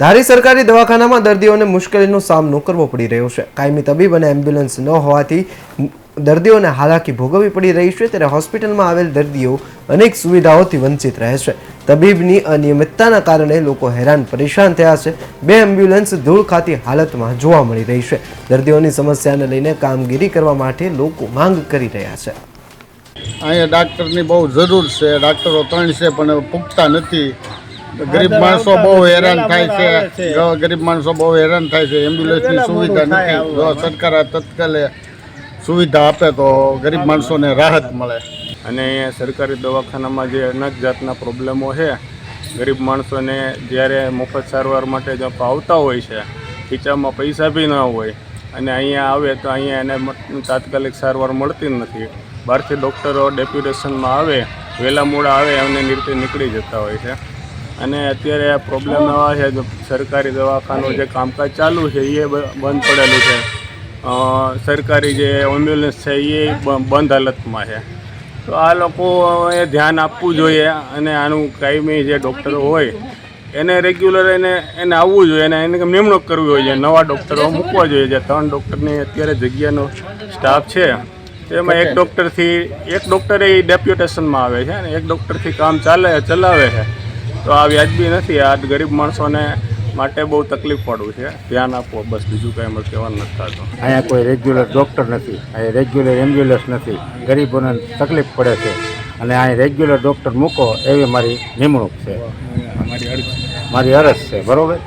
ધારી સરકારી દવાખાનામાં દર્દીઓને મુશ્કેલીનો સામનો કરવો પડી રહ્યો છે. કાયમી તબીબ અને એમ્બ્યુલન્સ ન હોવાથી દર્દીઓને હાલાકી ભોગવવી પડી રહી છે, ત્યારે હોસ્પિટલમાં આવેલ દર્દીઓ અનેક સુવિધાઓથી વંચિત રહે છે. તબીબની અનિયમિતતાના કારણે લોકો હેરાન પરેશાન થયા છે. બે એમ્બ્યુલન્સ ધૂળ ખાતી હાલતમાં જોવા મળી રહી છે. દર્દીઓની સમસ્યાને લઈને કામગીરી કરવા માટે લોકો માંગ કરી રહ્યા છે. અહીંયા ડાક્ટરની બહુ જરૂર છે. ડાક્ટરો ત્રણ છે, પણ પૂગતા નથી. ગરીબ માણસો બહુ હેરાન થાય છે. ગરીબ માણસો બહુ હેરાન થાય છે એમ્બ્યુલન્સની સુવિધા નથી. જો સરકાર આ તત્કાલે સુવિધા આપે તો ગરીબ માણસોને રાહત મળે. અને અહીંયા સરકારી દવાખાનામાં જે અનેક જાતના પ્રોબ્લેમો છે ગરીબ માણસોને જ્યારે મફત સારવાર માટે જો આવતા હોય છે ખીચામાં પૈસા બી ન હોય અને અહીંયા આવે તો અહીંયા એને તાત્કાલિક સારવાર મળતી નથી. બહારથી ડૉક્ટરો ડેપ્યુટેશનમાં આવે વહેલા મોડા આવે એમને નીકળી જતા હોય છે. અને અત્યારે આ પ્રોબ્લેમ એવા છે સરકારી દવાખાનું જે કામકાજ ચાલુ છે એ બંધ પડેલું છે. સરકારી જે એમ્બ્યુલન્સ છે એ બંધ હાલતમાં છે. તો આ લોકોએ ધ્યાન આપવું જોઈએ અને આનું કાયમી જે ડૉક્ટરો હોય, એને રેગ્યુલર એને એને આવવું જોઈએ અને એને નિમણૂક કરવી છે. નવા ડૉક્ટરો મૂકવા જોઈએ જે ત્રણ ડૉક્ટરની અત્યારે જગ્યાનો સ્ટાફ છે. તેમાં એક ડૉક્ટરથી એક ડૉક્ટર એ ડેપ્યુટેશનમાં આવે છે અને એક ડૉક્ટરથી કામ ચાલે, ચલાવે છે. તો આ વ્યાજબી નથી આ ગરીબ માણસોને માટે બહુ તકલીફ પડવું છે. ધ્યાન આપો બસ બીજું કંઈ અમારે કહેવાનું નથી થતું. અહીંયા કોઈ રેગ્યુલર ડૉક્ટર નથી અહીંયા રેગ્યુલર એમ્બ્યુલન્સ નથી ગરીબોને તકલીફ પડે છે. અને અહીં રેગ્યુલર ડૉક્ટર મૂકો એવી મારી નિમણૂક છે. મારી અરજ છે બરાબર?